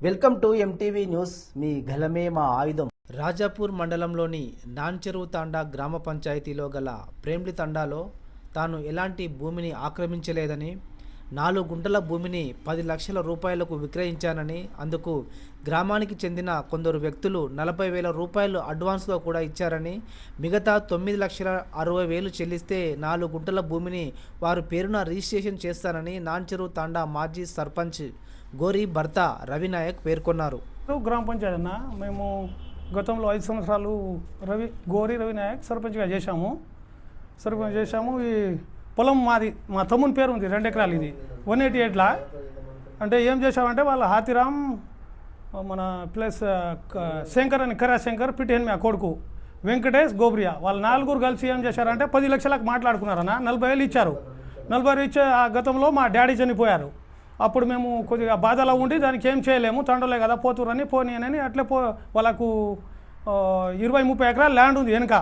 Welcome to MTV news మీ గలమే మా ఆయుధం. రాజాపూర్ మండలంలోని నాన్చెరువు తాండా గ్రామ పంచాయతీలో గల ప్రేమ్లి తండాలో తాను ఎలాంటి భూమిని ఆక్రమించలేదని నాలుగు గుంటల భూమిని పది లక్షల రూపాయలకు విక్రయించానని అందుకు గ్రామానికి చెందిన కొందరు వ్యక్తులు నలభై వేల రూపాయలు అడ్వాన్స్గా కూడా ఇచ్చారని మిగతా తొమ్మిది లక్షల అరవై వేలు చెల్లిస్తే నాలుగు గుంటల భూమిని వారు పేరున రిజిస్ట్రేషన్ చేస్తానని నాంచెరు తాండా మాజీ సర్పంచ్ గోరి భర్త రవినాయక్ పేర్కొన్నారు. గ్రామ పంచాయతీ అన్న మేము గతంలో ఐదు సంవత్సరాలు రవి గోరి రవినాయక్ సర్పంచ్గా చేశాము. సర్పంచ్ చేశాము. ఈ పొలం మాది మా తమ్ముని పేరు ఉంది రెండు ఎకరాలు ఇది. వన్ ఎయిటీ ఎయిట్లా అంటే ఏం చేశామంటే వాళ్ళ హాతిరామ్ మన ప్లస్ శంకర్ అని కరా శంకర్ పిటిఎన్ మా కొడుకు వెంకటేష్ గోబ్రియా. వాళ్ళ నలుగురు కలిసి ఏం చేశారంటే పది లక్షలకు మాట్లాడుకున్నారన్న నలభై వేలు ఇచ్చారు. నలభై వేలు ఇచ్చే ఆ గతంలో మా డాడీ చనిపోయారు. అప్పుడు మేము కొద్దిగా బాధలో ఉండి దానికి ఏం చేయలేము తండ్రులే కదా పోతురని పోనీ అని అట్లే పో వాళ్ళకు ఇరవై ముప్పై ఎకరాల ల్యాండ్ ఉంది వెనుక.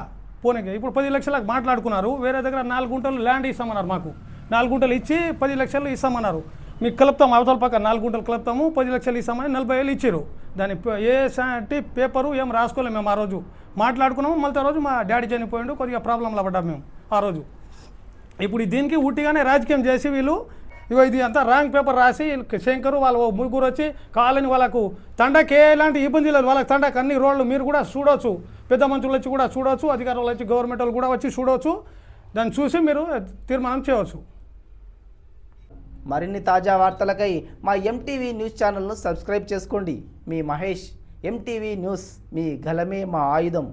పోనీకి ఇప్పుడు పది లక్షలకు మాట్లాడుకున్నారు వేరే దగ్గర నాలుగు గుంటలు ల్యాండ్ ఇస్తామన్నారు మాకు. నాలుగు గుంటలు ఇచ్చి పది లక్షలు ఇస్తామన్నారు. మీకు కలుపుతాం అవతల పక్క నాలుగు గుంటలు కలుపుతాము పది లక్షలు ఇస్తామని నలభై వేలు ఇచ్చారు. దాని ఏ పేపరు ఏం రాసుకోలేము మేము ఆ రోజు. మాట్లాడుకున్నాము మళ్ళీ రోజు మా డాడీ చనిపోయిండు కొద్దిగా ప్రాబ్లంలో పడ్డాము మేము ఆ రోజు. ఇప్పుడు దీనికి ఉట్టిగానే రాజకీయం చేసి వీళ్ళు ఇగో ఇది అంతా రాంగ్ పేపర్ రాసి శంకర్ వాళ్ళ ముగ్గురు వచ్చి కాలని వాళ్ళకు తండకి ఎలాంటి ఇబ్బంది లేదు. వాళ్ళకి తండకు అన్ని రోడ్లు మీరు కూడా చూడవచ్చు పెద్ద మంత్రులు వచ్చి కూడా చూడవచ్చు అధికారులు వచ్చి గవర్నమెంట్ వాళ్ళు కూడా వచ్చి చూడవచ్చు దాన్ని చూసి మీరు తీర్మానం చేయవచ్చు మరిన్ని తాజా వార్తలకై మా ఎంటీవీ న్యూస్ ఛానల్ను సబ్స్క్రైబ్ చేసుకోండి. మీ మహేష్ ఎంటీవీ న్యూస్ మీ గలమే మా ఆయుధం.